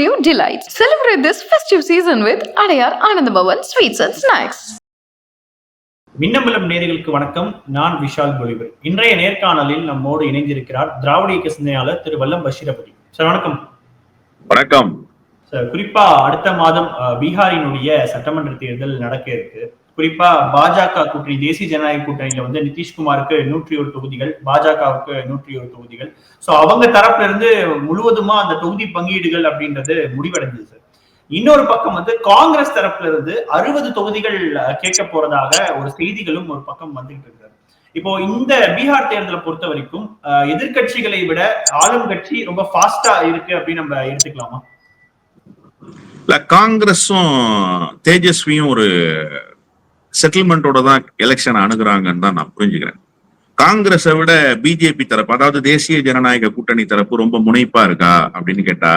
festive delights. Celebrate this festive season with Adayar Anandabhavan Sweets and Snacks. Minnambalam நேர்களுக்கு வணக்கம். நான் விஷால் பொலிவர் இன்றைய நேர்காணலில் நம்மோடு இணைந்திருக்கிறார் திராவிட இயக்க சிந்தனையாளர் திரு வல்லம் பஷீரபதி. சார் வணக்கம். வணக்கம். சார் குறிப்பா அடுத்த மாதம் பீகாரினுடைய சட்டமன்ற தேர்தல் நடக்க இருக்கு. குறிப்பா பாஜக கூட்டணி தேசிய ஜனநாயக கூட்டணியில வந்து நிதிஷ்குமாருக்கு நூற்றி ஒரு தொகுதிகள் பாஜகவுக்கு நூற்றி ஒரு தொகுதிகள். சோ அவங்க தரப்புல இருந்து முழுவதுமா அந்த தொகுதி பங்கீடுகள் அப்படின்றது முடிவடைஞ்சது சார் இன்னொரு பக்கம் வந்து காங்கிரஸ் தரப்புல இருந்து அறுபது தொகுதிகள் கேட்க போறதாக ஒரு செய்திகளும் ஒரு பக்கம் வந்துகிட்டு இருக்காரு இப்போ இந்த பீகார் தேர்தலை பொறுத்த வரைக்கும் அஹ், விட ஆளும் கட்சி ரொம்ப ஃபாஸ்டா இருக்கு அப்படின்னு நம்ம எடுத்துக்கலாமா? இல்ல காங்கிரஸும் தேஜஸ்வியும் ஒரு செட்டில்மெண்டோட தான் எலெக்ஷன் அணுகுறாங்கன்னு தான் நான் புரிஞ்சுக்கிறேன். காங்கிரஸை விட பிஜேபி தரப்பு அதாவது தேசிய ஜனநாயக கூட்டணி தரப்பு ரொம்ப முனைப்பா இருக்கா அப்படின்னு கேட்டா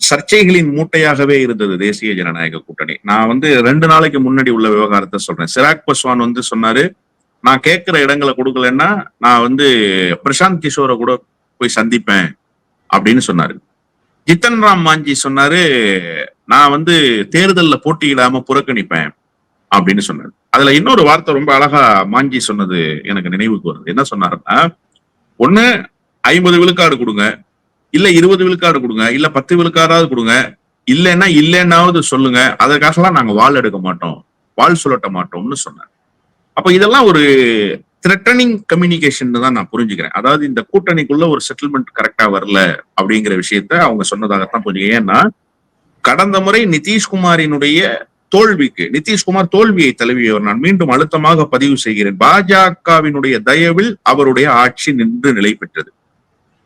சர்ச்சைகளின் மூட்டையாகவே இருந்தது தேசிய ஜனநாயக கூட்டணி. நான் வந்து ரெண்டு நாளைக்கு முன்னாடி உள்ள விவகாரத்தை சொல்றேன். சிராக் பஸ்வான் வந்து சொன்னாரு நான் கேட்கிற இடங்களை கொடுக்கலன்னா நான் வந்து பிரசாந்த் கிஷோரை கூட போய் சந்திப்பேன் அப்படின்னு சொன்னாரு. ஜித்தன் ராம் மாஞ்சி சொன்னாரு நான் வந்து தேர்தலில் போட்டியிடாம புறக்கணிப்பேன். அப்படின்னு சொன்னார். அதுல இன்னொரு வார்த்தை ரொம்ப அழகா மாஞ்சி சொன்னது எனக்கு நினைவுக்கு வருது. என்ன சொன்னாருன்னா ஒண்ணு ஐம்பது விழுக்காடு கொடுங்க இல்ல இருபது விழுக்காடு கொடுங்க இல்ல பத்து விழுக்காடாவது கொடுங்க இல்லைன்னா இல்லைன்னாவது சொல்லுங்க அதற்காகலாம் நாங்க வால் எடுக்க மாட்டோம் வாள் சொல்லட்ட மாட்டோம்னு சொன்னார். அப்ப இதெல்லாம் ஒரு த்ரெட்டனிங் கம்யூனிகேஷன் தான் நான் புரிஞ்சுக்கிறேன். அதாவது இந்த கூட்டணிக்குள்ள ஒரு செட்டில்மெண்ட் கரெக்டா வரல அப்படிங்கிற விஷயத்த அவங்க சொன்னதாகத்தான் புரிஞ்சுக்க ஏன்னா கடந்த முறை நிதிஷ்குமாரினுடைய தோல்விக்கு நிதிஷ்குமார் தோல்வியை தழுவியவர். நான் மீண்டும் அழுத்தமாக பதிவு செய்கிறேன். பாஜகவினுடைய தயவில் அவருடைய ஆட்சி நின்று நிலை பெற்றது.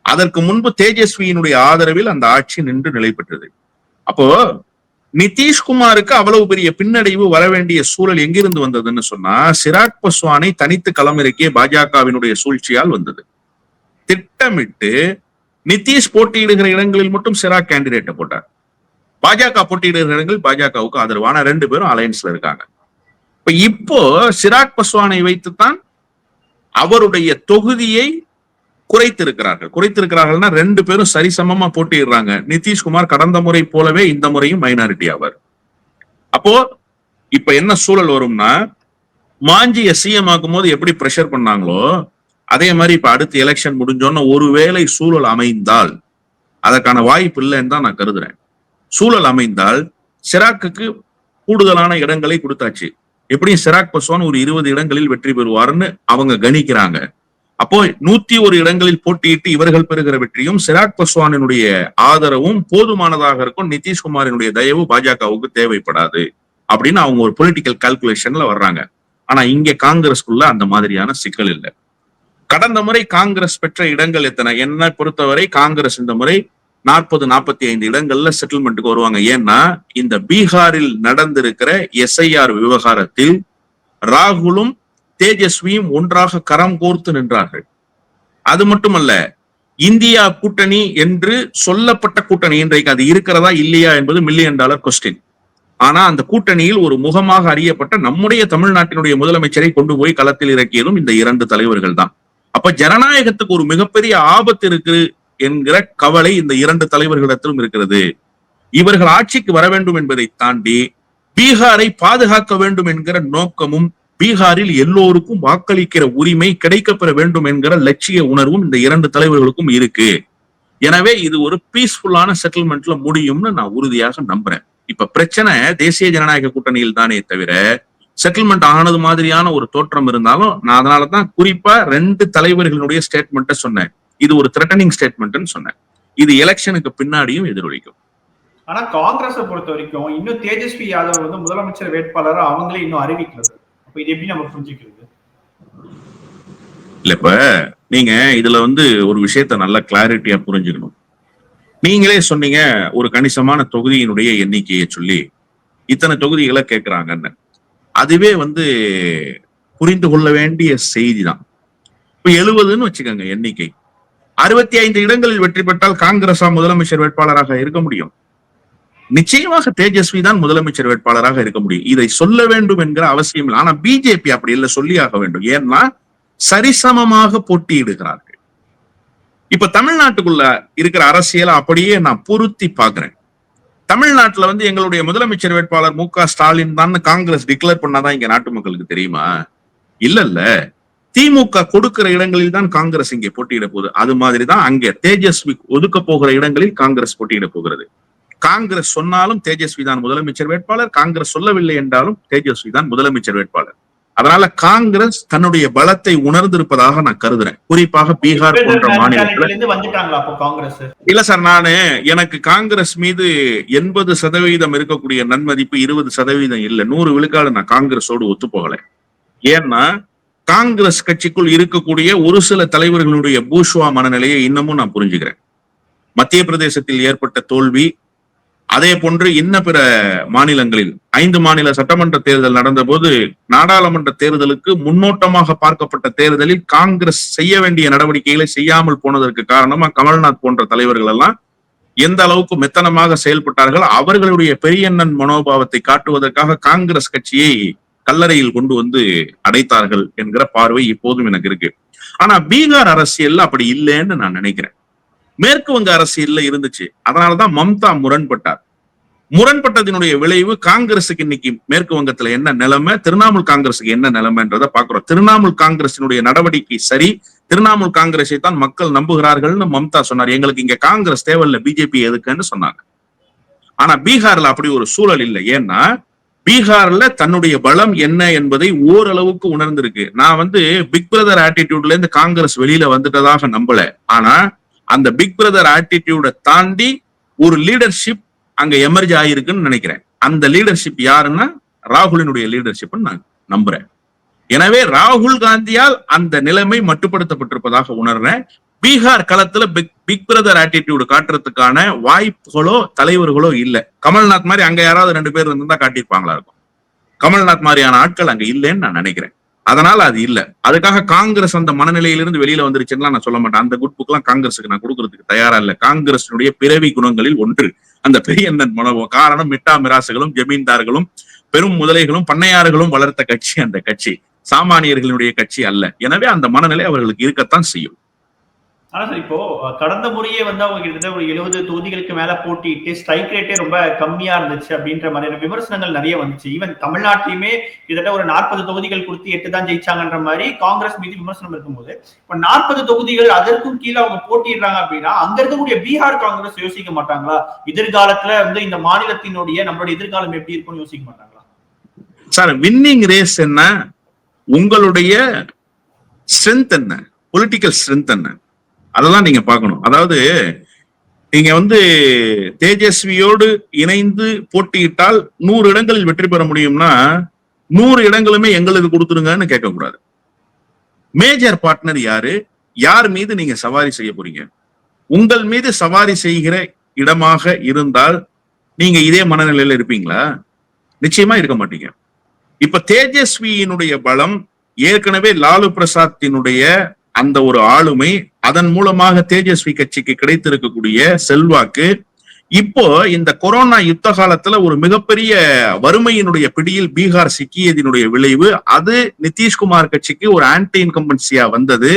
அதற்கு முன்பு தேஜஸ்வியினுடைய ஆதரவில் அந்த ஆட்சி நின்று நிலை பெற்றது. அப்போ நிதிஷ்குமாருக்கு அவ்வளவு பெரிய பின்னடைவு வர வேண்டிய சூழல் எங்கிருந்து வந்ததுன்னு சொன்னா சிராக் பஸ்வானை தனித்து களமிறக்கிய பாஜகவினுடைய சூழ்ச்சியால் வந்தது. திட்டமிட்டு நிதிஷ் போட்டியிடுகிற இடங்களில் மட்டும் சிராக் கேண்டிடேட்டை போட்டார். பாஜக போட்டியிடுகிற இடங்கள் பாஜகவுக்கு ஆதரவான ரெண்டு பேரும் அலையன்ஸ்ல இருக்காங்க. இப்ப இப்போ சிராக் பஸ்வானை வைத்துத்தான் அவருடைய தொகுதியை குறைத்திருக்கிறார்கள். குறைத்திருக்கிறார்கள்னா ரெண்டு பேரும் சரிசமமா போட்டியிடுறாங்க. நிதிஷ்குமார் கடந்த முறை போலவே இந்த முறையும் மைனாரிட்டி ஆவார். அப்போ இப்ப என்ன சூழல் வரும்னா மாஞ்சிய சிஎம் ஆக்கும் போது எப்படி ப்ரெஷர் பண்ணாங்களோ அதே மாதிரி இப்ப அடுத்த எலெக்ஷன் முடிஞ்சோன்னு ஒருவேளை சூழல் அமைந்தால் அதற்கான வாய்ப்பு இல்லைன்னு தான் நான் கருதுறேன். சூழல் அமைந்தால் சிராக்குக்கு கூடுதலான இடங்களை கொடுத்தாச்சு. எப்படியும் சிராக் பஸ்வான் ஒரு இருபது இடங்களில் வெற்றி பெறுவார்னு அவங்க கணிக்கிறாங்க. அப்போ நூத்தி ஒரு இடங்களில் போட்டியிட்டு இவர்கள் பெறுகிற வெற்றியும் சிராக் பஸ்வானினுடைய ஆதரவும் போதுமானதாக இருக்கும். நிதிஷ்குமாரினுடைய தயவு பாஜகவுக்கு தேவைப்படாது அப்படின்னு அவங்க ஒரு பொலிட்டிக்கல் கால்குலேஷன்ல வர்றாங்க. ஆனா இங்க காங்கிரஸ்க்குள்ள அந்த மாதிரியான சிக்கல் இல்லை. கடந்த முறை காங்கிரஸ் பெற்ற இடங்கள் எத்தனை? என்ன பொறுத்தவரை காங்கிரஸ் இந்த முறை நாற்பது நாற்பத்தி ஐந்து இடங்கள்ல செட்டில்மெண்ட்டுக்கு வருவாங்க. ஏன்னா இந்த பீகாரில் நடந்திருக்கிற எஸ்ஐஆர் விவகாரத்தில் ராகுலும் தேஜஸ்வியும் ஒன்றாக கரம் கோர்த்து நின்றார்கள். அது மட்டுமல்ல இந்தியா கூட்டணி என்று சொல்லப்பட்ட கூட்டணி இன்றைக்கு அது இருக்கிறதா இல்லையா என்பது மில்லியன் டாலர் கொஸ்டின் ஆனா அந்த கூட்டணியில் ஒரு முகமாக அறியப்பட்ட நம்முடைய தமிழ்நாட்டினுடைய முதலமைச்சரை கொண்டு போய் களத்தில் இறக்கியதும் இந்த இரண்டு தலைவர்கள் தான் அப்ப ஜனநாயகத்துக்கு ஒரு மிகப்பெரிய ஆபத்து இருக்கு என்கிற கவலை இந்த இரண்டு தலைவர்களிடத்திலும் இருக்கிறது. இவர்கள் ஆட்சிக்கு வர வேண்டும் என்பதை தாண்டி பீகாரை பாதுகாக்க வேண்டும் என்கிற நோக்கமும் பீகாரில் எல்லோருக்கும் வாக்களிக்கிற உரிமை கிடைக்கப்பெற வேண்டும் என்கிற லட்சிய உணர்வும் இந்த இரண்டு தலைவர்களுக்கும் இருக்கு. எனவே இது ஒரு பீஸ்ஃபுல்லான செட்டில்மெண்ட்ல முடியும்னு நான் உறுதியாக நம்புறேன். இப்ப பிரச்சனை தேசிய ஜனநாயக கூட்டணியில் தானே தவிர செட்டில்மெண்ட் ஆனது மாதிரியான ஒரு தோற்றம் இருந்தாலும் நான் அதனாலதான் குறிப்பா ரெண்டு தலைவர்களுடைய ஸ்டேட்மெண்ட்டை சொன்னேன். இது ஒரு த்ரெட்டனிங் ஸ்டேட்மெண்ட்னு சொன்னேன். இது எலெக்ஷனுக்கு பின்னாடியும் எதிரொலிக்கும். ஆனா காங்கிரஸை பொறுத்த வரைக்கும் இன்னும் தேஜஸ்வி யாதவ் வந்து முதலமைச்சர் வேட்பாளரா அவங்களே இன்னும் அறிவிக்கிறது அப்ப இது எப்படி நம்ம புரிஞ்சுக்கிறது? இல்ல இப்ப நீங்க இதுல வந்து ஒரு விஷயத்த நல்லா கிளாரிட்டியா புரிஞ்சுக்கணும். நீங்களே சொன்னீங்க ஒரு கணிசமான தொகுதியினுடைய எண்ணிக்கையை சொல்லி இத்தனை தொகுதிகளை கேட்கிறாங்கன்னு. அதுவே வந்து புரிந்து கொள்ள வேண்டிய செய்தி தான் இப்ப எழுபதுன்னு வச்சுக்கோங்க எண்ணிக்கை. அறுபத்தி ஐந்து இடங்களில் வெற்றி பெற்றால் காங்கிரஸா முதலமைச்சர் வேட்பாளராக இருக்க முடியும். நிச்சயமாக தேஜஸ்வி தான் முதலமைச்சர் வேட்பாளராக இருக்க முடியும். இதை சொல்ல வேண்டும் என்கிற அவசியம் இல்லை. ஆனா பிஜேபி அப்படி இல்லை சொல்லியாக வேண்டும். ஏன்னா சரிசமமாக போட்டியிடுகிறார்கள். இப்ப தமிழ்நாட்டுக்குள்ள இருக்கிற அரசியலை அப்படியே நான் பொருத்தி பார்க்கிறேன். தமிழ்நாட்டுல வந்து எங்களுடைய முதலமைச்சர் வேட்பாளர் மு க ஸ்டாலின் தான் காங்கிரஸ் டிக்ளேர் பண்ணாதான் இங்க நாட்டு மக்களுக்கு தெரியுமா? இல்ல இல்ல. திமுக கொடுக்கிற இடங்களில் தான் காங்கிரஸ் இங்கே போட்டியிட போகுது. அது மாதிரி தான் அங்கே தேஜஸ்வி ஒதுக்க போகிற இடங்களில் காங்கிரஸ் போட்டியிட போகிறது. காங்கிரஸ் சொன்னாலும் தேஜஸ்வி தான் முதலமைச்சர் வேட்பாளர். காங்கிரஸ் சொல்லவில்லை என்றாலும் தேஜஸ்வி தான் முதலமைச்சர் வேட்பாளர். அதனால காங்கிரஸ் தன்னுடைய பலத்தை உணர்ந்திருப்பதாக நான் கருதுறேன். குறிப்பாக பீகார் போன்ற மாநிலத்துல. இல்ல சார் நானு எனக்கு காங்கிரஸ் மீது எண்பது சதவீதம் இருக்கக்கூடிய நன்மதிப்பு இருபது சதவீதம் இல்ல. நூறு விழுக்காடு நான் காங்கிரஸோடு ஒத்து போகல ஏன்னா காங்கிரஸ் கட்சிக்குள் இருக்கக்கூடிய ஒரு சில தலைவர்களுடைய பூஷ்வா மனநிலையை இன்னமும் நான் புரிஞ்சுக்கிறேன். மத்திய பிரதேசத்தில் ஏற்பட்ட தோல்வி அதே போன்று இன்ன பிற மாநிலங்களில் ஐந்து மாநில சட்டமன்ற தேர்தல் நடந்தபோது நாடாளுமன்ற தேர்தலுக்கு முன்னோட்டமாக பார்க்கப்பட்ட தேர்தலில் காங்கிரஸ் செய்ய வேண்டிய நடவடிக்கைகளை செய்யாமல் போனதற்கு காரணமா கமல்நாத் போன்ற தலைவர்கள் எல்லாம் எந்த அளவுக்கு மெத்தனமாக செயல்பட்டார்கள் அவர்களுடைய பெரியண்ணன் மனோபாவத்தை காட்டுவதற்காக காங்கிரஸ் கட்சியை கல்லறையில் கொண்டு வந்து அடைத்தார்கள் என்கிற பார்வை இப்போதும் எனக்கு இருக்கு. ஆனா பீகார் அரசியல்ல அப்படி இல்லைன்னு நான் நினைக்கிறேன். மேற்கு வங்க அரசியல்ல இருந்துச்சு. அதனாலதான் மம்தா முரண்பட்டார். முரண்பட்டதினுடைய விளைவு காங்கிரசுக்கு இன்னைக்கு மேற்கு வங்கத்துல என்ன நிலைமை? திரிணாமுல் காங்கிரசுக்கு என்ன நிலைமைன்றத பாக்குறோம் திரிணாமுல் காங்கிரசினுடைய நடவடிக்கை சரி. திரிணாமுல் காங்கிரஸை தான் மக்கள் நம்புகிறார்கள்னு மம்தா சொன்னார். எங்களுக்கு இங்க காங்கிரஸ் தேவையில்ல பிஜேபி எதுக்குன்னு சொன்னாங்க. ஆனா பீகார்ல அப்படி ஒரு சூழல் இல்லை. ஏன்னா பீகார்ல தன்னுடைய பலம் என்ன என்பதை ஓரளவுக்கு உணர்ந்திருக்கு. நான் வந்து பிக் பிரதர் ஆட்டிடியூட்ல இருந்து காங்கிரஸ் வெளியில வந்துட்டதாக நம்பல. ஆனா அந்த பிக் பிரதர் ஆட்டிடியூட தாண்டி ஒரு லீடர்ஷிப் அங்க எமர்ஜ் ஆயிருக்குன்னு நினைக்கிறேன். அந்த லீடர்ஷிப் யாருன்னா ராகுலினுடைய லீடர்ஷிப் நான் நம்புறேன். எனவே ராகுல் காந்தியால் அந்த நிலைமை மட்டுப்படுத்தப்பட்டிருப்பதாக உணர்றேன். பீகார் களத்துல பிக் பிக் பிரதர் ஆட்டிடியூடு காட்டுறதுக்கான வாய்ப்புகளோ தலைவர்களோ இல்ல. கமல்நாத் மாதிரி அங்க யாராவது ரெண்டு பேர் இருந்தா காட்டியிருப்பாங்களா இருக்கும். கமல்நாத் மாதிரியான ஆட்கள் அங்க இல்லைன்னு நான் நினைக்கிறேன். அதனால அது இல்ல. அதுக்காக காங்கிரஸ் அந்த மனநிலையிலிருந்து வெளியில வந்துருச்சுன்னா நான் சொல்ல மாட்டேன். அந்த குட் புக் எல்லாம் காங்கிரஸுக்கு நான் கொடுக்கறதுக்கு தயாரா இல்ல. காங்கிரசினுடைய பிறவி குணங்களில் ஒன்று. அந்த பெரியண்ணன் மனோபம் காரணம் மிட்டா மிராசுகளும் ஜமீன்தார்களும் பெரும் முதலைகளும் பண்ணையாறுகளும் வளர்த்த கட்சி அந்த கட்சி. சாமானியர்களுடைய கட்சி அல்ல. எனவே அந்த மனநிலை அவர்களுக்கு இருக்கத்தான் செய்யும். ஆனா சார் இப்போ கடந்த முறையே வந்து அவங்க கிட்டத்தட்ட ஒரு எழுபது தொகுதிகளுக்கு மேல போட்டிட்டு ஸ்ட்ரைக் ரேட்டே ரொம்ப கம்மியா இருந்துச்சு அப்படின்ற மாதிரியான விமர்சனங்கள் நிறைய வந்துச்சு. ஈவன் தமிழ்நாட்டிலுமே கிட்டத்தட்ட ஒரு நாற்பது தொகுதிகள் கொடுத்து எட்டு தான் ஜெயிச்சாங்கன்ற மாதிரி காங்கிரஸ் மீது விமர்சனம் இருக்கும்போது இப்ப நாற்பது தொகுதிகள் அதற்கும் கீழே அவங்க போட்டிடுறாங்க அப்படின்னா அங்க இருக்கக்கூடிய பீகார் காங்கிரஸ் யோசிக்க மாட்டாங்களா? எதிர்காலத்துல வந்து இந்த மாநிலத்தினுடைய நம்மளுடைய எதிர்காலம் எப்படி இருக்கும்னு யோசிக்க மாட்டாங்களா? சார் வின்னிங் ரேஸ் என்ன? உங்களுடைய ஸ்ட்ரென்த் என்ன? பொலிட்டிக்கல் ஸ்ட்ரென்த் என்ன? அதெல்லாம் நீங்க பார்க்கணும். அதாவது நீங்க வந்து தேஜஸ்வியோடு இணைந்து போட்டியிட்டால் நூறு இடங்களில் வெற்றி பெற முடியும்னா நூறு இடங்களுமே எங்களுக்கு கொடுத்துருங்கன்னு கேட்கக்கூடாது. மேஜர் பார்ட்னர் யாரு? யார் மீது நீங்க சவாரி செய்ய போறீங்க? உங்கள் மீது சவாரி செய்கிற இடமாக இருந்தால் நீங்க இதே மனநிலையில இருப்பீங்களா? நிச்சயமா இருக்க மாட்டீங்க. இப்ப தேஜஸ்வியினுடைய பலம் ஏற்கனவே லாலு பிரசாத்தினுடைய அந்த ஒரு ஆளுமை அதன் மூலமாக தேஜஸ்வி கட்சிக்கு கிடைத்திருக்கக்கூடிய செல்வாக்கு. இப்போ இந்த கொரோனா யுத்த காலத்துல ஒரு மிகப்பெரிய வறுமையினுடைய பிடியில் பீகார் சிக்கியதினுடைய விளைவு அது நிதிஷ்குமார் கட்சிக்கு ஒரு ஆன்டி இன்கம்பன்சியா வந்தது.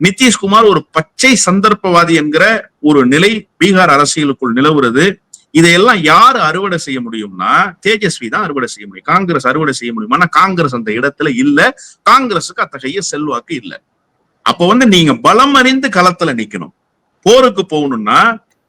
நிதிஷ்குமார் ஒரு பச்சை சந்தர்ப்பவாதி என்கிற ஒரு நிலை பீகார் அரசியலுக்குள் நிலவுறது. இதையெல்லாம் யாரு அறுவடை செய்ய முடியும்னா தேஜஸ்வி தான் அறுவடை செய்ய முடியும். காங்கிரஸ் அறுவடை செய்ய முடியுமானா காங்கிரஸ் அந்த இடத்துல இல்ல. காங்கிரஸுக்கு அத்தகைய செல்வாக்கு இல்ல. அப்ப வந்து நீங்க பலம் அறிந்து களத்துல நிக்கணும். போருக்கு போகணும்னா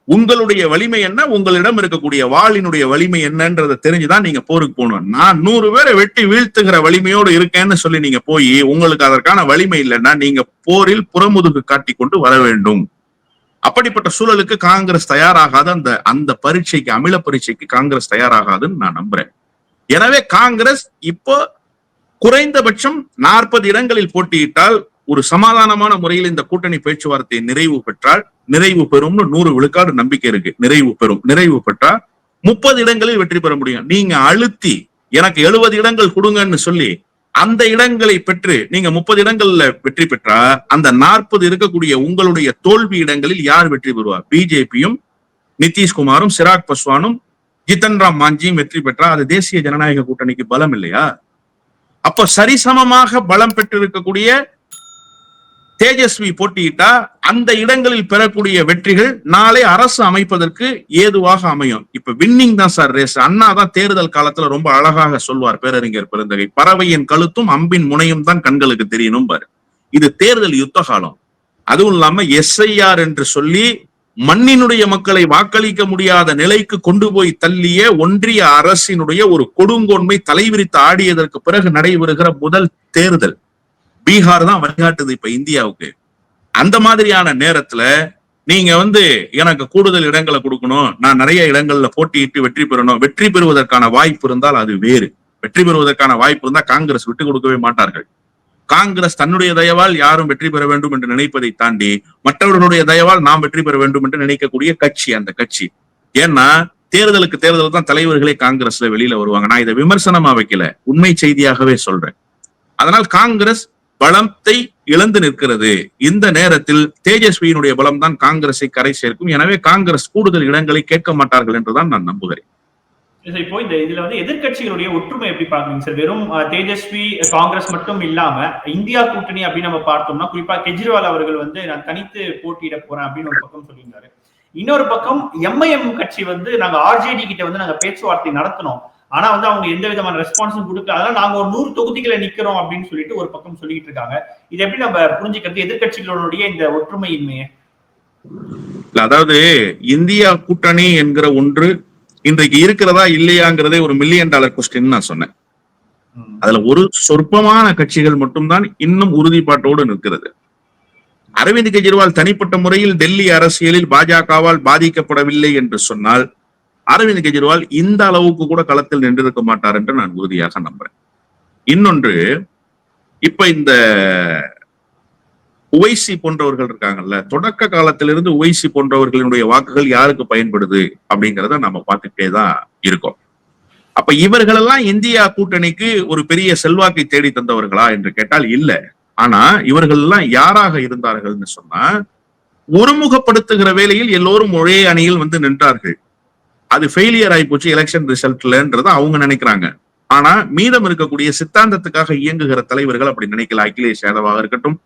உங்களுடைய வலிமை என்ன? உங்களிடம் இருக்கக்கூடிய வாளினுடைய வலிமை என்னன்றதை தெரிஞ்சுதான் நீங்க போருக்கு போகணும். நான் நூறு பேரை வெட்டி வீழ்த்துகிற வலிமையோடு இருக்கேன்னு சொல்லி நீங்க போய் உங்களுக்கு அதற்கான வலிமை இல்லைன்னா நீங்க போரில் புறமுதுகு காட்டி கொண்டு வர வேண்டும். அப்படிப்பட்ட சூழலுக்கு காங்கிரஸ் தயாராகாத. அந்த அந்த பரீட்சைக்கு அமில பரீட்சைக்கு காங்கிரஸ் தயாராகாதுன்னு நான் நம்புறேன். எனவே காங்கிரஸ் இப்போ குறைந்தபட்சம் நாற்பது இடங்களில் போட்டியிட்டால் ஒரு சமாதானமான முறையில் இந்த கூட்டணி பேச்சுவார்த்தை நிறைவு பெற்றால் நிறைவு பெறும்னு நூறு விழுக்காடு நம்பிக்கை இருக்கு. நிறைவு பெறும். நிறைவு பெற்றால் முப்பது இடங்களில் வெற்றி பெற முடியும். நீங்க அழுத்தி எனக்கு எழுபது இடங்கள் கொடுங்கன்னு சொல்லி அந்த இடங்களை பெற்று நீங்க முப்பது இடங்கள்ல வெற்றி பெற்றா அந்த நாற்பது இருக்கக்கூடிய உங்களுடைய தோல்வி இடங்களில் யார் வெற்றி பெறுவார்? பிஜேபியும் நிதிஷ்குமாரும் சிராக் பஸ்வானும் ஜித்தன் ராம் மாஞ்சியும் வெற்றி பெற்றா அது தேசிய ஜனநாயக கூட்டணிக்கு பலம் இல்லையா? அப்ப சரிசமமாக பலம் பெற்றிருக்கக்கூடிய தேஜஸ்வி போட்டியிட்டா அந்த இடங்களில் பெறக்கூடிய வெற்றிகள் நாளை அரசு அமைப்பதற்கு ஏதுவாக அமையும். இப்ப வின்னிங் தான் சார் ரேஸ் அண்ணா தான் தேர்தல் காலத்துல ரொம்ப அழகாக சொல்வார் பேரறிஞர் பெருந்தகை. பறவையின் கழுத்தும் அம்பின் முனையும் தான் கண்களுக்கு தெரியணும் பாரு. இது தேர்தல் யுத்த காலம். அதுவும் இல்லாம எஸ்ஐஆர் என்று சொல்லி மண்ணினுடைய மக்களை வாக்களிக்க முடியாத நிலைக்கு கொண்டு போய் தள்ளிய ஒன்றிய அரசினுடைய ஒரு கொடுங்கோன்மை தலைவிரித்து ஆடியதற்கு பிறகு நடைபெறுகிற முதல் தேர்தல். பீகார் தான் வழிகாட்டுது இப்ப இந்தியாவுக்கு. அந்த மாதிரியான நேரத்துல நீங்க வந்து எனக்கு கூடுதல் இடங்களை கொடுக்கணும் நான் நிறைய இடங்கள்ல போட்டியிட்டு வெற்றி பெறணும் வெற்றி பெறுவதற்கான வாய்ப்பு இருந்தால் அது வேறு. வெற்றி பெறுவதற்கான வாய்ப்பு இருந்தால் காங்கிரஸ் விட்டு கொடுக்கவே மாட்டார்கள். காங்கிரஸ் தன்னுடைய தயவால் யாரும் வெற்றி பெற வேண்டும் என்று நினைப்பதை தாண்டி மற்றவர்களுடைய தயவால் நாம் வெற்றி பெற வேண்டும் என்று நினைக்கக்கூடிய கட்சி அந்த கட்சி. ஏன்னா தேர்தலுக்கு தேர்தல் தான் தலைவர்களே காங்கிரஸ்ல வெளியில வருவாங்க. நான் இதை விமர்சனமா வைக்கல. உண்மை செய்தியாகவே சொல்றேன். அதனால் காங்கிரஸ் பலத்தை இழந்து நிற்கிறது. இந்த நேரத்தில் தேஜஸ்வியினுடைய பலம் தான் காங்கிரஸை கரை சேர்க்கும். எனவே காங்கிரஸ் கூடுதல் இடங்களை கேட்க மாட்டார்கள் என்றுதான் நான் நம்புகிறேன். இப்போ இந்த இதுல வந்து எதிர்கட்சிகளுடைய ஒற்றுமை எப்படி பாக்குறீங்க சார் வெறும் தேஜஸ்வி காங்கிரஸ் மட்டும் இல்லாம இந்தியா கூட்டணி அப்படின்னு நம்ம பார்த்தோம்னா குறிப்பா கெஜ்ரிவால் அவர்கள் வந்து நான் தனித்து போட்டியிட போறேன் அப்படின்னு ஒரு பக்கம் சொல்லியிருந்தாரு. இன்னொரு பக்கம் எம்ஐஎம் கட்சி வந்து நாங்க ஆர்ஜேடி கிட்ட வந்து நாங்க பேச்சுவார்த்தை நடத்தினோம். ஆனா வந்து அவங்க எந்த விதமான ரெஸ்பான்ஸும் கொடுக்கல. அதனால நாங்க ஒரு நூறு தொகுதிகளை நிக்கிறோம் அப்படின்னு சொல்லிட்டு ஒரு பக்கம் சொல்லிட்டு இருக்காங்க. இது எப்படி நம்ம புரிஞ்சுக்கிறது? எதிர்க்கட்சிகளுடைய இந்த ஒற்றுமையின்மையை. அதாவது இந்தியா கூட்டணி என்கிற ஒன்று இன்றைக்கு இருக்கிறதா இல்லையாங்கிறதே ஒரு மில்லியன் டாலர் கொஸ்டின் நான் சொன்னேன். அதுல ஒரு சொற்பமான கட்சிகள் மட்டும்தான் இன்னும் உறுதிப்பாட்டோடு நிற்கிறது. அரவிந்த் கெஜ்ரிவால் தனிப்பட்ட முறையில் டெல்லி அரசியலில் பாஜகவால் பாதிக்கப்படவில்லை என்று சொன்னால் அரவிந்த் கெஜ்ரிவால் இந்த அளவுக்கு கூட களத்தில் நின்றிருக்க மாட்டார் என்று நான் உறுதியாக நம்புறேன். இன்னொன்று இப்ப இந்த உவைசி போன்றவர்கள் இருக்காங்கல்ல தொடக்க காலத்திலிருந்து உவைசி போன்றவர்களினுடைய வாக்குகள் யாருக்கு பயன்படுது அப்படிங்கறத நம்ம பார்த்துக்கிட்டே தான் இருக்கோம். அப்ப இவர்களெல்லாம் இந்தியா கூட்டணிக்கு ஒரு பெரிய செல்வாக்கை தேடி தந்தவர்களா என்று கேட்டால் இல்ல. ஆனா இவர்கள் எல்லாம் யாராக இருந்தார்கள்னு சொன்னா ஒருமுகப்படுத்துகிற வேளையில் எல்லோரும் ஒரே அணியில் வந்து நின்றார்கள். அது ஃபெயிலியர் ஆயிப்போச்சு எலெக்ஷன் ரிசல்ட்லன்றத அவங்க நினைக்கிறாங்க. ஆனா மீதம் இருக்கக்கூடிய சித்தாந்தத்துக்காக இயங்குகிற தலைவர்கள் அப்படி நினைக்கல. அகிலேஷ் யாதவாக இருக்கட்டும்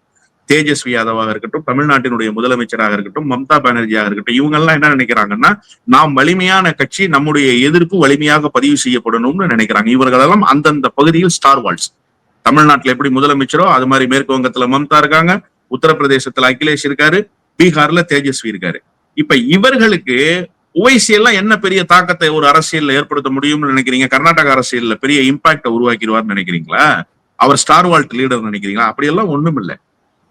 தேஜஸ்வி யாதவாக இருக்கட்டும் தமிழ்நாட்டினுடைய முதலமைச்சராக இருக்கட்டும் மம்தா பானர்ஜியாக இருக்கட்டும் இவங்க எல்லாம் என்ன நினைக்கிறாங்கன்னா நாம் வலிமையான கட்சி நம்முடைய எதிர்ப்பு வலிமையாக பதிவு செய்யப்படணும்னு நினைக்கிறாங்க. இவர்களெல்லாம் அந்தந்த பகுதியில் ஸ்டார் வால்ஸ் தமிழ்நாட்டுல எப்படி முதலமைச்சரோ அது மாதிரி மேற்கு வங்கத்துல மம்தா இருக்காங்க உத்தரப்பிரதேசத்துல அகிலேஷ் இருக்காரு பீகார்ல தேஜஸ்வி இருக்காரு. இப்ப இவர்களுக்கு ஓவைசி எல்லாம் என்ன பெரிய தாக்கத்தை ஒரு அரசியல்ல ஏற்படுத்த முடியும்னு நினைக்கிறீங்க? கர்நாடக அரசியல்ல பெரிய இம்பாக்ட உருவாக்கிடுவார்னு நினைக்கிறீங்களா? அவர் ஸ்டார் வால்ட் லீடர் நினைக்கிறீங்களா? அப்படியெல்லாம் ஒண்ணும் இல்ல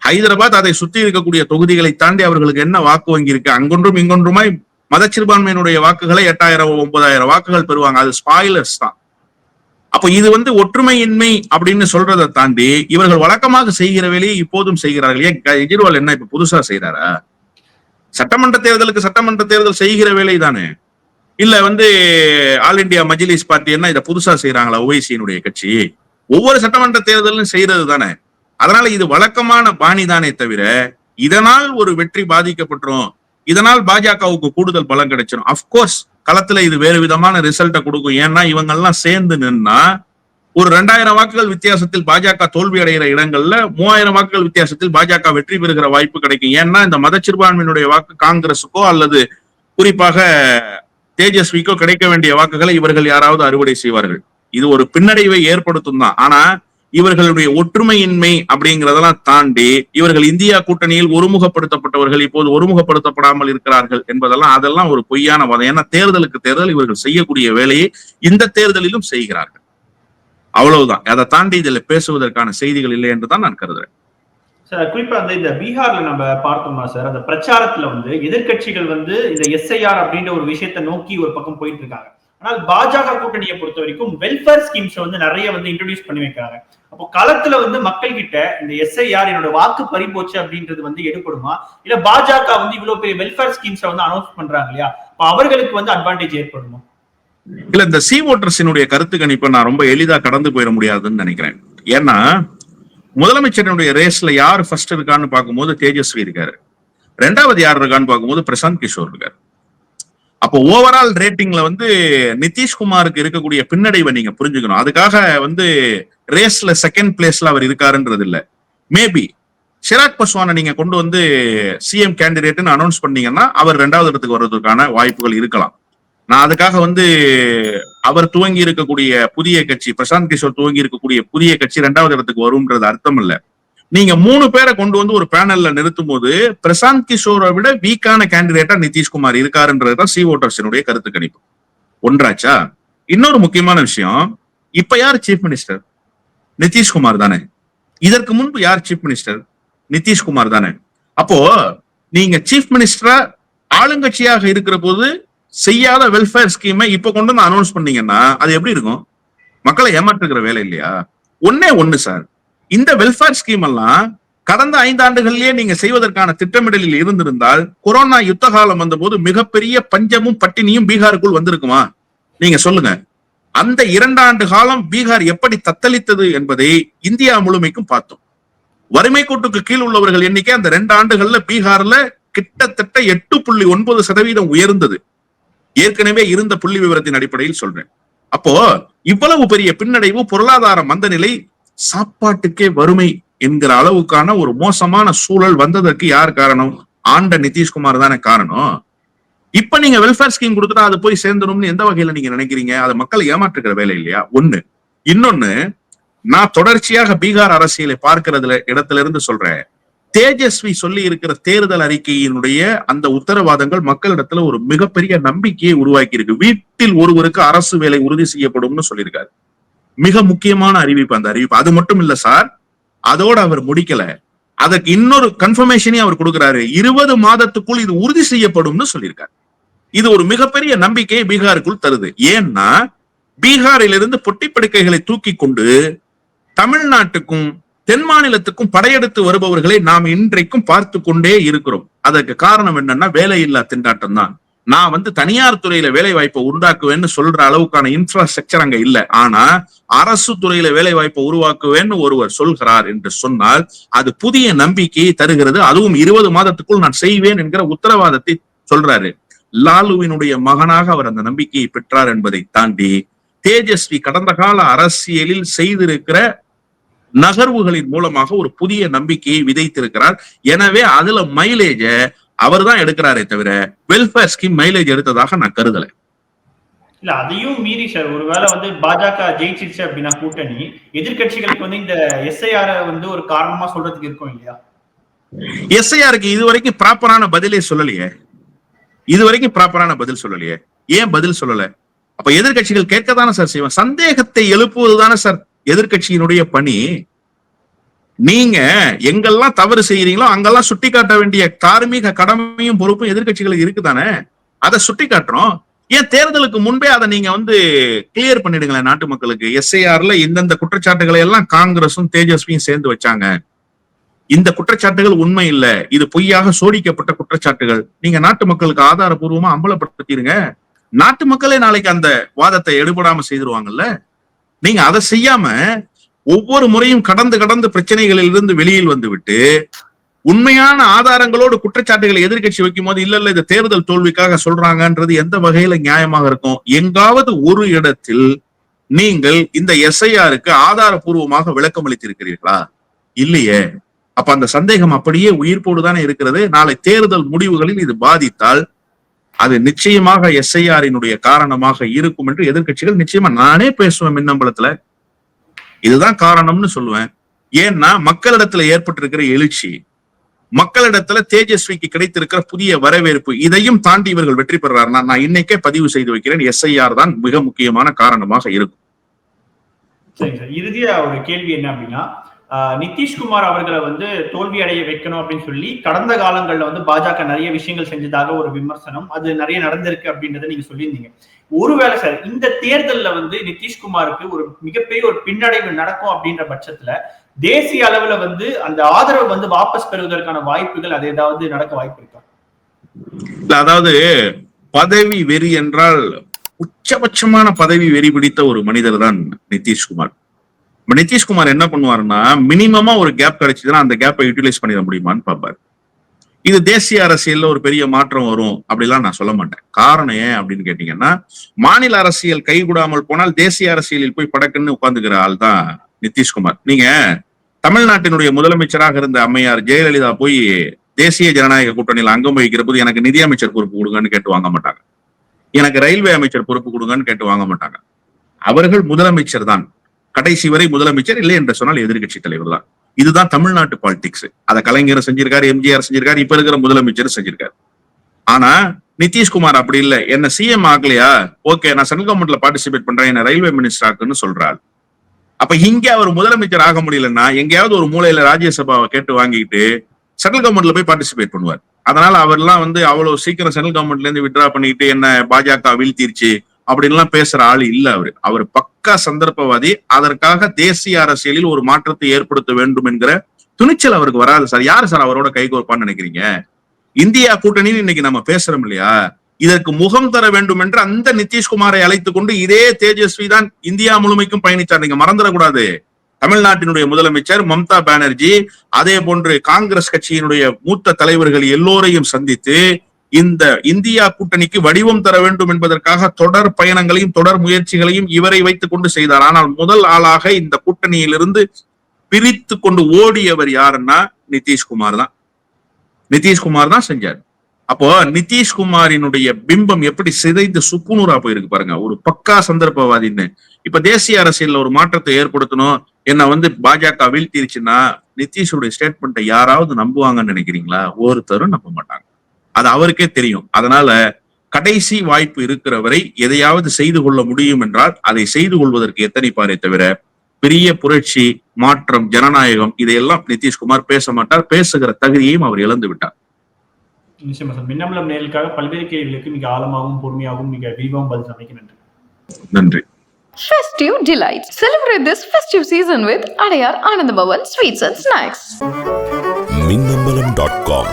ஹைதராபாத் அதை சுத்தி இருக்கக்கூடிய தொகுதிகளை தாண்டி அவர்களுக்கு என்ன வாக்கு வங்கி இருக்கு? அங்கொன்றும் இங்கொன்றுமாய் மதச்சிறுபான்மையினுடைய வாக்குகளை எட்டாயிரம் ஒன்பதாயிரம் வாக்குகள் பெறுவாங்க. அது ஸ்பாயிலர்ஸ் தான். அப்போ இது வந்து ஒற்றுமையின்மை அப்படின்னு சொல்றதை தாண்டி இவர்கள் வழக்கமாக செய்கிற வேலையை இப்போதும் செய்கிறார்கள். ஏன் கெஜ்ரிவால் என்ன இப்ப புதுசா செய்யறாரா சட்டமன்ற தேர்தலுக்கு சட்டமன்ற தேர்தல் செய்கிற வேலை தானே இல்ல வந்து ஆல் இந்தியா மஜ்லிஸ் பார்ட்டி என்ன இதை புதுசா செய்யறாங்களா ஓவைசியினுடைய கட்சி? ஒவ்வொரு சட்டமன்ற தேர்தலும் செய்யறது தானே அதனால இது வழக்கமான பாணி தானே தவிர இதனால் ஒரு வெற்றி பாதிக்கப்பட்டுரும். இதனால் பாஜகவுக்கு கூடுதல் பலம் கிடைச்சிடும் அப்கோர்ஸ் களத்துல இது வேறு விதமான ரிசல்ட்டை கொடுக்கும். ஏன்னா இவங்க எல்லாம் சேர்ந்து நின்னா ஒரு ரெண்டாயிரம் வாக்குகள் வித்தியாசத்தில் பாஜக தோல்வி அடைகிற இடங்கள்ல மூவாயிரம் வாக்குகள் வித்தியாசத்தில் பாஜக வெற்றி பெறுகிற வாய்ப்பு கிடைக்கும். ஏன்னா இந்த மதச்சிறுபான்மையினுடைய வாக்கு காங்கிரசுக்கோ அல்லது குறிப்பாக தேஜஸ்விக்கோ கிடைக்க வேண்டிய வாக்குகளை இவர்கள் யாராவது அறுவடை செய்வார்கள். இது ஒரு பின்னடைவை ஏற்படுத்தும் தான். ஆனா இவர்களுடைய ஒற்றுமையின்மை அப்படிங்கிறதெல்லாம் தாண்டி இவர்கள் இந்தியா கூட்டணியில் ஒருமுகப்படுத்தப்பட்டவர்கள் இப்போது ஒருமுகப்படுத்தப்படாமல் இருக்கிறார்கள் என்பதெல்லாம் அதெல்லாம் ஒரு பொய்யான வாதம். ஏன்னா தேர்தலுக்கு தேர்தல் இவர்கள் செய்யக்கூடிய வேலையை இந்த தேர்தலிலும் செய்கிறார்கள். அவ்வளவுதான். அதை தாண்டி இதுல பேசுவதற்கான செய்திகள் இல்லை என்று தான் நான் கருதுறேன். சார் குறிப்பா வந்து இந்த பீகார்ல நம்ம பார்த்தோமா சார் அந்த பிரச்சாரத்துல வந்து எதிர்க்கட்சிகள் வந்து இந்த எஸ்ஐஆர் அப்படின்ற ஒரு விஷயத்தை நோக்கி ஒரு பக்கம் போயிட்டு இருக்காங்க. ஆனால் பாஜக கூட்டணியை பொறுத்த வரைக்கும் வெல்ஃபேர் ஸ்கீம்ஸ் வந்து நிறைய வந்து இன்ட்ரடியூஸ் பண்ணி வைக்கிறாங்க. அப்போ களத்துல வந்து மக்கள் கிட்ட இந்த எஸ்ஐஆர் என்னோட வாக்கு பறிபோச்சு அப்படின்றது வந்து எடுப்படுமா இல்ல பாஜக வந்து இவ்வளவு பெரிய வெல்ஃபேர் ஸ்கீம்ஸ் வந்து அனௌன்ஸ் பண்றாங்க இல்லையா? அப்ப அவர்களுக்கு வந்து அட்வான்டேஜ் ஏற்படுமா? இல்ல இந்த சி ஓட்டர்ஸினுடைய கருத்து கணிப்பை நான் ரொம்ப எளிதா கடந்து போயிட முடியாதுன்னு நினைக்கிறேன். ஏன்னா முதலமைச்சரினுடைய ரேஸ்ல யார் ஃபர்ஸ்ட் இருக்கான்னு பார்க்கும்போது தேஜஸ்வி இருக்காரு. ரெண்டாவது யார் இருக்கான்னு பார்க்கும்போது பிரசாந்த் கிஷோர் இருக்காரு. அப்போ ஓவரால் ரேட்டிங்ல வந்து நிதிஷ்குமாருக்கு இருக்கக்கூடிய பின்னடைவை நீங்க புரிஞ்சுக்கணும். அதுக்காக வந்து ரேஸ்ல செகண்ட் பிளேஸ்ல அவர் இருக்காருன்றது இல்ல. மேபி சிராக் பஸ்வானை நீங்க கொண்டு வந்து சிஎம் கேண்டிடேட்னு அனௌன்ஸ் பண்ணீங்கன்னா அவர் ரெண்டாவது இடத்துக்கு வர்றதுக்கான வாய்ப்புகள் இருக்கலாம். நான் அதுக்காக வந்து அவர் துவங்கி இருக்கக்கூடிய புதிய கட்சி பிரசாந்த் கிஷோர் துவங்கி இருக்கக்கூடிய புதிய கட்சி ரெண்டாவது இடத்துக்கு வரும்ன்றது அர்த்தம் இல்ல நீங்க மூணு பேரை கொண்டு வந்து ஒரு பேனல்ல நிறுத்தும் போது பிரசாந்த் கிஷோரை விட வீக்கான கேண்டிடேட்டா நிதிஷ்குமார் இருக்காருன்றதுதான் சி ஓட்டர்ஸினுடைய கருத்து கணிப்பு. ஒன்றாச்சா? இன்னொரு முக்கியமான விஷயம் இப்ப யார் சீஃப் மினிஸ்டர்? நிதிஷ்குமார் தானே. இதற்கு முன்பு யார் சீஃப் மினிஸ்டர்? நிதிஷ்குமார் தானே. அப்போ நீங்க சீஃப் மினிஸ்டரா ஆளுங்கட்சியாக இருக்கிற போது செய்யாத வெல்ஃபேர் ஸ்கீமை இப்ப கொண்டு வந்து அனௌன்ஸ் பண்ணீங்கன்னா அது எப்படி இருக்கும்? மக்களை ஏமாற்றுகிற வேலை இல்லையா? ஒன்னே ஒண்ணு சார் இந்த வெல்ஃபேர் ஸ்கீம் எல்லாம் கடந்த ஐந்தாண்டுகளிலேயே நீங்க செய்வதற்கான திட்டமிடலில் இருந்திருந்தால் கொரோனா யுத்த காலம் வந்தபோது மிகப்பெரிய பஞ்சமும் பட்டினியும் பீகாருக்குள் வந்திருக்குமா? நீங்க சொல்லுங்க. அந்த இரண்டாண்டு காலம் பீகார் எப்படி தத்தளித்தது என்பதை இந்தியா முழுமைக்கும் பார்த்தோம். வறுமை கோட்டுக்கு கீழ் உள்ளவர்கள் எண்ணிக்கை அந்த ரெண்டு ஆண்டுகள்ல பீகார்ல கிட்டத்தட்ட எட்டு புள்ளி ஒன்பது சதவீதம் உயர்ந்தது. ஏற்கனவே இருந்த புள்ளி விவரத்தின் அடிப்படையில் சொல்றேன். அப்போ இவ்வளவு பெரிய பின்னடைவு பொருளாதார மந்தநிலை சாப்பாட்டுக்கே வறுமை என்கிற அளவுக்கான ஒரு மோசமான சூழல் வந்ததற்கு யார் காரணம்? ஆண்ட நிதிஷ்குமார் தானே காரணம். இப்ப நீங்க வெல்ஃபேர் ஸ்கீம் கொடுத்துட்டா அது போய் சேர்ந்துரும்னு எந்த வகையில நீங்க நினைக்கிறீங்க? அது மக்களை ஏமாற்றுகிற வேலை இல்லையா? ஒண்ணு. இன்னொன்னு நான் தொடர்ச்சியாக பீகார் அரசியலை பார்க்கிறதுல இடத்துல இருந்து சொல்றேன். தேஜஸ்வி சொல்லி இருக்கிற தேர்தல் அறிக்கையினுடைய அந்த உத்தரவாதங்கள் மக்களிடத்துல ஒரு மிகப்பெரிய நம்பிக்கையை உருவாக்கி இருக்கு வீட்டில் ஒருவருக்கு அரசு வேலை உறுதி செய்யப்படும்னு சொல்லியிருக்காரு. மிக முக்கியமான அறிவிப்பு அந்த அறிவிப்பு. அது மட்டும் இல்ல சார் அதோட அவர் முடிக்கல. அதற்கு இன்னொரு கன்ஃபர்மேஷனே அவர் கொடுக்கிறாரு. இருபது மாதத்துக்குள் இது உறுதி செய்யப்படும்னு சொல்லியிருக்காரு. இது ஒரு மிகப்பெரிய நம்பிக்கையை பீகாருக்குள் தருது. ஏன்னா பீகாரிலிருந்து பொட்டி படுக்கைகளை தூக்கி கொண்டு தமிழ்நாட்டுக்கும் தென் மாநிலத்துக்கும் படையெடுத்து வருபவர்களை நாம் இன்றைக்கும் பார்த்து கொண்டே இருக்கிறோம். அதற்கு காரணம் என்னன்னா வேலையில்லா திண்டாட்டம் தான். நான் வந்து தனியார் துறையில வேலை வாய்ப்பை உண்டாக்குவேன்னு சொல்ற அளவுக்கான இன்ஃப்ராஸ்ட்ரக்சர் அங்க இல்ல. ஆனா அரசு துறையில வேலை வாய்ப்பை உருவாக்குவேன்னு ஒருவர் சொல்கிறார் என்று சொன்னால் அது புதிய நம்பிக்கையை தருகிறது. அதுவும் இருபது மாதத்துக்குள் நான் செய்வேன் என்கிற உத்தரவாதத்தை சொல்றாரு. லாலுவினுடைய மகனாக அவர் அந்த நம்பிக்கையை பெற்றார் என்பதை தாண்டி தேஜஸ்வி கடந்த கால அரசியலில் செய்திருக்கிற நகர்வுகளின் மூலமாக ஒரு புதிய நம்பிக்கையை விதைத்திருக்கிறார். எனவே அதுல மைலேஜ அவர் தான் எடுக்கிறாரே தவிர வெல்ஃபேர் ஸ்கீம் மைலேஜ் எடுத்ததாக நான் கருதல. இல்ல அதையும் மீறி சார் ஒருவேளை வந்து பாஜக ஜெயிச்சிருச்சு அப்படின்னா கூட்டணி எதிர்க்கட்சிகளுக்கு வந்து இந்த எஸ்ஐஆர் வந்து ஒரு காரணமா சொல்றதுக்கு இருக்கும் இல்லையா? எஸ்ஐஆருக்கு இதுவரைக்கும் ப்ராப்பரான பதிலே சொல்லலையே. இதுவரைக்கும் ப்ராப்பரான பதில் சொல்லலையே. ஏன் பதில் சொல்லல? அப்ப எதிர்க்கட்சிகள் கேட்கத்தானே சார் செய்வாங்க? சந்தேகத்தை எழுப்புவதுதானே சார் எதிர்க்கட்சியினுடைய பணி நீங்க எங்கெல்லாம் தவறு செய்யறீங்களோ அங்கெல்லாம் சுட்டி காட்ட வேண்டிய தார்மீக கடமையும் பொறுப்பும் எதிர்கட்சிகளுக்கு இருக்குதானே? அதை சுட்டி காட்டுறோம் ஏன் தேர்தலுக்கு முன்பே அதை நீங்க வந்து கிளியர் பண்ணிடுங்களேன் நாட்டு மக்களுக்கு. எஸ்ஐஆர்ல இந்தந்த குற்றச்சாட்டுகளை எல்லாம் காங்கிரஸும் தேஜஸ்வியும் சேர்ந்து வச்சாங்க. இந்த குற்றச்சாட்டுகள் உண்மை இல்ல. இது பொய்யாக சோடிக்கப்பட்ட குற்றச்சாட்டுகள். நீங்க நாட்டு மக்களுக்கு ஆதாரபூர்வமா அம்பலப்படுத்திடுங்க. நாட்டு மக்களே நாளைக்கு அந்த வாதத்தை எடுபடாம செய்திருவாங்கல்ல? நீங்க அதை செய்யாம ஒவ்வொரு முறையும் கடந்து கடந்து பிரச்சனைகளில் இருந்து வெளியில் வந்துவிட்டு உண்மையான ஆதாரங்களோடு குற்றச்சாட்டுகளை எதிர்க்கட்சி வைக்கும் போது இல்ல இல்ல இந்த தேர்தல் தோல்விக்காக சொல்றாங்கன்றது எந்த வகையில நியாயமாக இருக்கும்? எங்காவது ஒரு இடத்தில் நீங்கள் இந்த எஸ்ஐஆருக்கு ஆதாரபூர்வமாக விளக்கம் அளித்திருக்கிறீர்களா? இல்லையே. அப்ப அந்த சந்தேகம் அப்படியே உயிர்ப்போடு தானே இருக்கிறது. நாளை தேர்தல் முடிவுகளில் இது பாதித்தால் அது நிச்சயமாக எஸ்ஐஆரினுடைய காரணமாக இருக்கும் என்று எதிர்க்கட்சிகள் நிச்சயமா நானே பேசுவேன் மின்னம்பலத்துல. இதுதான் காரணம்னு சொல்லுவேன். ஏன்னா மக்களிடத்துல ஏற்பட்டிருக்கிற எழுச்சி மக்களிடத்துல தேஜஸ்விக்கு கிடைத்திருக்கிற புதிய வரவேற்பு இதையும் தாண்டி இவர்கள் வெற்றி பெறாருன்னா நான் இன்னைக்கே பதிவு செய்து வைக்கிறேன் எஸ்ஐஆர் தான் மிக முக்கியமான காரணமாக இருக்கும். இறுதியா ஒரு கேள்வி என்ன அப்படின்னா நிதிஷ்குமார் அவர்களை வந்து தோல்வி அடைய வைக்கணும் அப்படின்னு சொல்லி கடந்த காலங்கள்ல வந்து பாஜக நிறைய விஷயங்கள் செஞ்சதாக ஒரு விமர்சனம். அது நிறைய நடந்திருக்கு அப்படின்றத நீங்க சொல்லியிருந்தீங்க. ஒருவேளை சார் இந்த தேர்தல்ல வந்து நிதிஷ்குமாருக்கு ஒரு மிகப்பெரிய ஒரு பின்னடைவு நடக்கும் அப்படின்ற பட்சத்துல தேசிய அளவுல வந்து அந்த ஆதரவு வந்து வாபஸ் பெறுவதற்கான வாய்ப்புகள் அது ஏதாவது நடக்க வாய்ப்பு இருக்கா? அதாவது பதவி வெறி என்றால் உச்சபட்சமான பதவி வெறி பிடித்த ஒரு மனிதர் தான் நிதிஷ்குமார் நிதிஷ்குமார் என்ன பண்ணுவாருன்னா மினிமமா ஒரு கேப் கிடைச்சதுன்னா அந்த கேப்பை யூட்டிலைஸ் பண்ணிட முடியுமான்னு பார்ப்பாரு. இது தேசிய அரசியல்ல ஒரு பெரிய மாற்றம் வரும் அப்படிலாம் நான் சொல்ல மாட்டேன். காரணம் ஏன் அப்படின்னு கேட்டீங்கன்னா மாநில அரசியல் கைகூடாமல் போனால் தேசிய அரசியலில் போய் படக்குன்னு உட்கார்ந்துக்கிற ஆள் தான் நிதிஷ்குமார். நீங்க தமிழ்நாட்டினுடைய முதலமைச்சராக இருந்த அம்மையார் ஜெயலலிதா போய் தேசிய ஜனநாயக கூட்டணியில் அங்கம் வகிக்கிற போது எனக்கு நிதியமைச்சர் பொறுப்பு கொடுங்கன்னு கேட்டு வாங்க மாட்டாங்க. எனக்கு ரயில்வே அமைச்சர் பொறுப்பு கொடுங்கன்னு கேட்டு வாங்க மாட்டாங்க. அவர்கள் முதலமைச்சர் தான். கடைசி வரை முதலமைச்சர் இல்லை என்று சொன்னால் எதிர்க்கட்சி தலைவர் தான் இதுதான் தமிழ்நாட்டு பாலிடிக்ஸ் அதை கலைஞர் செஞ்சிருக்காரு எம்ஜிஆர் செஞ்சிருக்காரு இப்ப இருக்கிற முதலமைச்சர் செஞ்சிருக்காரு. ஆனா நிதிஷ்குமார் அப்படி இல்ல. என்ன சிஎம் ஆகலையா? ஓகே நான் சென்ட்ரல் கவர்மெண்ட்ல பார்ட்டிசிபேட் பண்றேன் என்ன ரயில்வே மினிஸ்டர் ஆக்குன்னு சொல்றாரு. அப்ப இங்க அவர் முதலமைச்சர் ஆக முடியலன்னா எங்கேயாவது ஒரு மூலையில ராஜ்யசபாவை கேட்டு வாங்கிட்டு சென்ட்ரல் கவர்மெண்ட்ல போய் பார்ட்டிசிபேட் பண்ணுவார். அதனால அவர்லாம் வந்து அவ்வளவு சீக்கிரம் சென்ட்ரல் கவர்மெண்ட்ல இருந்து விட்ரா பண்ணிட்டு என்ன பாஜக வீழ்த்திருச்சு அப்படின்லாம் பேசுற ஆள் இல்ல அவரு. அவர் பக்கா சந்தர்ப்பவாதி. அதற்காக தேசிய அரசியலில் ஒரு மாற்றத்தை ஏற்படுத்த வேண்டும் என்கிற துணிச்சல் அவருக்கு வராது சார். யாரு சார் அவரோட கைகோர்ப்பான்னு நினைக்கிறீங்க? இந்தியா கூட்டணின்னு இன்னைக்கு நம்ம பேசுறோம் இல்லையா? இதற்கு முகம் தர வேண்டும் என்று அந்த நிதிஷ்குமாரை அழைத்து கொண்டு இதே தேஜஸ்வி தான் இந்தியா முழுமைக்கும் பயணிச்சார். நீங்க மறந்துடக்கூடாது. தமிழ்நாட்டினுடைய முதலமைச்சர் மம்தா பானர்ஜி அதே போன்று காங்கிரஸ் கட்சியினுடைய மூத்த தலைவர்கள் எல்லோரையும் சந்தித்து இந்த இந்தியா கூட்டணிக்கு வடிவம் தர வேண்டும் என்பதற்காக தொடர் பயணங்களையும் தொடர் முயற்சிகளையும் இவரை வைத்துக் கொண்டு செய்தார். ஆனால் முதல் ஆளாக இந்த கூட்டணியிலிருந்து பிரித்து கொண்டு ஓடியவர் யாருன்னா நிதிஷ்குமார் தான். நிதிஷ்குமார் தான் செஞ்சார். அப்போ நிதிஷ்குமாரினுடைய பிம்பம் எப்படி சிதைந்து சுக்குநூறா போயிருக்கு பாருங்க. ஒரு பக்கா சந்தர்ப்பவாதின்னு. இப்ப தேசிய அரசியல்ல ஒரு மாற்றத்தை ஏற்படுத்தணும். என்ன வந்து பாஜக வீழ்த்திருச்சுன்னா நிதிஷுடைய ஸ்டேட்மெண்ட்டை யாராவது நம்புவாங்கன்னு நினைக்கிறீங்களா? ஒருத்தரும் நம்ப மாட்டாங்க. அது அவருக்கே தெரியும். அதனால கடைசி வாய்ப்பு இருக்கிறவரை எதையாவது செய்து கொள்ள முடியும் என்றால் அதை செய்து கொள்வதற்கு எத்தனைப்பாரே தவிர பெரிய புரட்சி மாற்றம் ஜனநாயகம் இதையெல்லாம் நிதிஷ்குமார் பேச மாட்டார். பேசுகிற தகுதியையும் அவர் இழந்து விட்டார். நிச்சயமா சார். மின்னம்பலம் நேர்களுக்காக பல்வேறு கேள்விகளுக்கு மிக ஆழமாகவும் பொறுமையாகவும் மிக விரிவாகவும் பதில் சமைக்க நன்றி. நன்றி. Festive delights. Celebrate this festive season with Adayar Anandabhavan Sweets and Snacks. Com